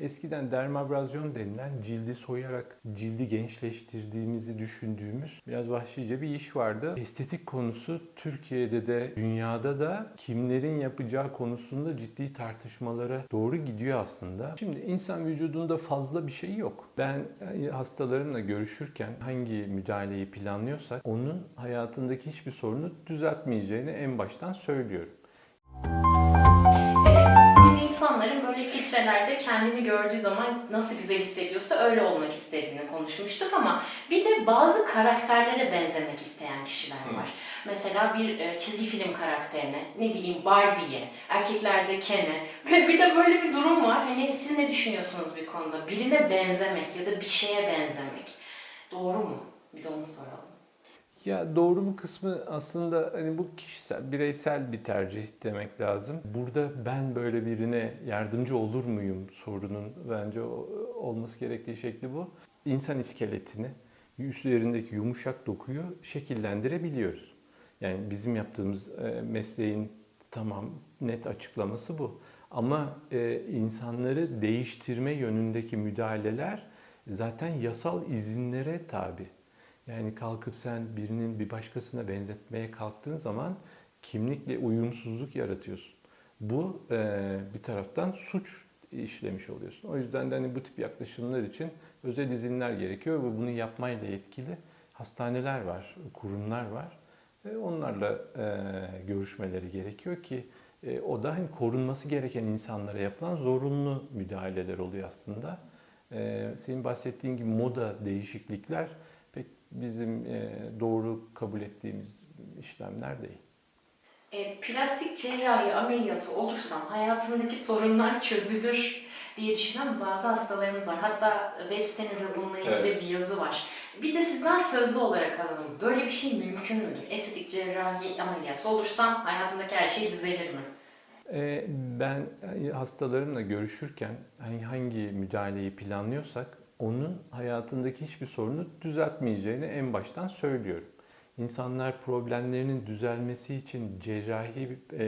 Eskiden dermabrazyon denilen cildi soyarak cildi gençleştirdiğimizi düşündüğümüz biraz vahşice bir iş vardı. Estetik konusu Türkiye'de de dünyada da kimlerin yapacağı konusunda ciddi tartışmalara doğru gidiyor aslında. Şimdi insan vücudunda fazla bir şey yok. Ben e, hastalarımla görüşürken hangi müdahaleyi planlıyorsak onun hayatındaki hiçbir sorunu düzeltmeyeceğini en baştan söylüyorum. İnsanların böyle filtrelerde kendini gördüğü zaman nasıl güzel hissediyorsa öyle olmak istediğini konuşmuştuk ama bir de bazı karakterlere benzemek isteyen kişiler var. Mesela bir e, çizgi film karakterine, ne bileyim Barbie'ye, erkeklerde Ken'e ve bir de böyle bir durum var. Hani siz ne düşünüyorsunuz bir konuda? Birine benzemek ya da bir şeye benzemek doğru mu? Bir de onu soralım. Ya doğru mu kısmı aslında hani bu kişisel, bireysel bir tercih demek lazım. Burada ben böyle birine yardımcı olur muyum sorunun bence olması gerektiği şekli bu. İnsan iskeletini, üstlerindeki yumuşak dokuyu şekillendirebiliyoruz. Yani bizim yaptığımız e, mesleğin tamam net açıklaması bu. Ama e, insanları değiştirme yönündeki müdahaleler zaten yasal izinlere tabi. Yani kalkıp sen birinin bir başkasına benzetmeye kalktığın zaman kimlikle uyumsuzluk yaratıyorsun. Bu e, bir taraftan suç işlemiş oluyorsun. O yüzden de hani bu tip yaklaşımlar için özel izinler gerekiyor ve bunu yapmayla yetkili hastaneler var, kurumlar var. E, onlarla e, görüşmeleri gerekiyor ki e, o da hani korunması gereken insanlara yapılan zorunlu müdahaleler oluyor aslında. E, senin bahsettiğin gibi moda değişiklikler pek bizim e, doğru kabul ettiğimiz işlemler değil. E, plastik cerrahi ameliyatı olursam hayatımdaki sorunlar çözülür diye düşünen bazı hastalarımız var. Hatta web sitenizde bununla ilgili Evet. bir yazı var. Bir de sizden sözlü olarak alalım. Böyle bir şey mümkün müdür? Estetik cerrahi ameliyatı olursam hayatımdaki her şey düzelir mi? E, ben e, hastalarımla görüşürken hangi müdahaleyi planlıyorsak onun hayatındaki hiçbir sorunu düzeltmeyeceğini en baştan söylüyorum. İnsanlar problemlerinin düzelmesi için cerrahi e,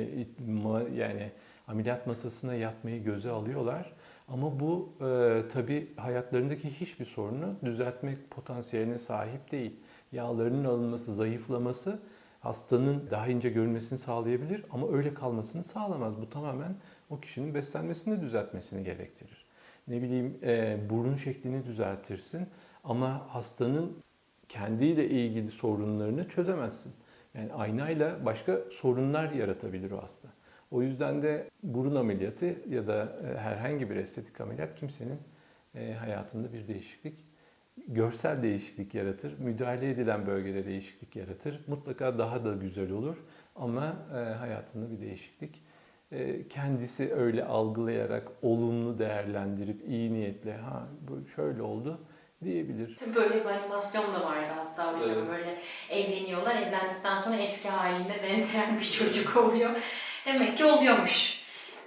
yani ameliyat masasına yatmayı göze alıyorlar. Ama bu e, tabii hayatlarındaki hiçbir sorunu düzeltmek potansiyeline sahip değil. Yağlarının alınması, zayıflaması hastanın daha ince görünmesini sağlayabilir ama öyle kalmasını sağlamaz. Bu tamamen o kişinin beslenmesini düzeltmesini gerektirir. Ne bileyim e, burun şeklini düzeltirsin ama hastanın kendiyle ilgili sorunlarını çözemezsin. Yani aynayla başka sorunlar yaratabilir o hasta. O yüzden de burun ameliyatı ya da e, herhangi bir estetik ameliyat kimsenin e, hayatında bir değişiklik, görsel değişiklik yaratır. Müdahale edilen bölgede değişiklik yaratır. Mutlaka daha da güzel olur ama e, hayatında bir değişiklik. E, kendisi öyle algılayarak, olumlu değerlendirip iyi niyetle ha bu şöyle oldu diyebilir. Böyle bir animasyon da vardı hatta hocam. Evet. Böyle evleniyorlar. Evlendikten sonra eski haline benzeyen bir çocuk oluyor. Demek ki oluyormuş.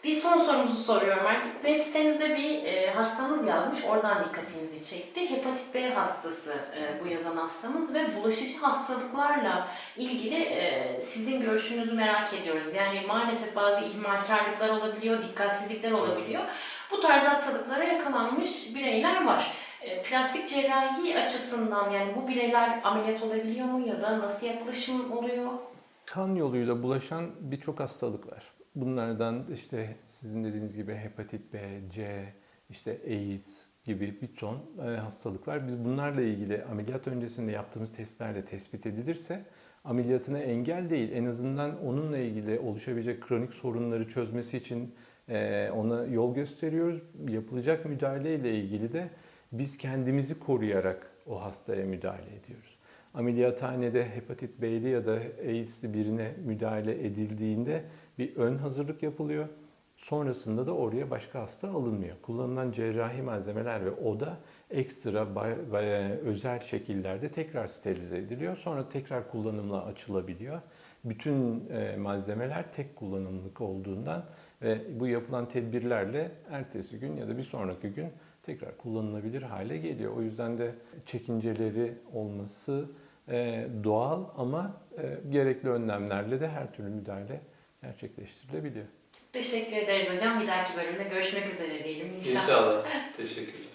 Bir son sorumuzu soruyorum artık. Web sitenizde bir e, hastamız yazmış. Oradan dikkatimizi çekti. Hepatit B hastası e, bu yazan hastamız ve bulaşıcı hastalıklarla ilgili e, sizin görüşünüzü merak ediyoruz. Yani maalesef bazı ihmalkarlıklar olabiliyor, dikkatsizlikler olabiliyor. Bu tarz hastalıklara yakalanmış bireyler var. E, Plastik cerrahi açısından yani bu bireyler ameliyat olabiliyor mu ya da nasıl yaklaşım oluyor? Kan yoluyla bulaşan birçok hastalık var. Bunlardan işte sizin dediğiniz gibi hepatit B, C, işte AIDS gibi bir ton e, hastalık var. Biz bunlarla ilgili ameliyat öncesinde yaptığımız testlerle tespit edilirse ameliyatına engel değil. En azından onunla ilgili oluşabilecek kronik sorunları çözmesi için e, ona yol gösteriyoruz. Yapılacak müdahale ile ilgili de biz kendimizi koruyarak o hastaya müdahale ediyoruz. Ameliyathanede hepatit B'li ya da AIDS'li birine müdahale edildiğinde bir ön hazırlık yapılıyor. Sonrasında da oraya başka hasta alınmıyor. Kullanılan cerrahi malzemeler ve oda ekstra bay- özel şekillerde tekrar sterilize ediliyor. Sonra tekrar kullanımla açılabiliyor. Bütün e, malzemeler tek kullanımlık olduğundan ve bu yapılan tedbirlerle ertesi gün ya da bir sonraki gün tekrar kullanılabilir hale geliyor. O yüzden de çekinceleri olması e, doğal ama e, gerekli önlemlerle de her türlü müdahale gerçekleştirilebiliyor. Teşekkür ederiz hocam. Bir dahaki bölümde görüşmek üzere diyelim inşallah. İnşallah. Teşekkürler.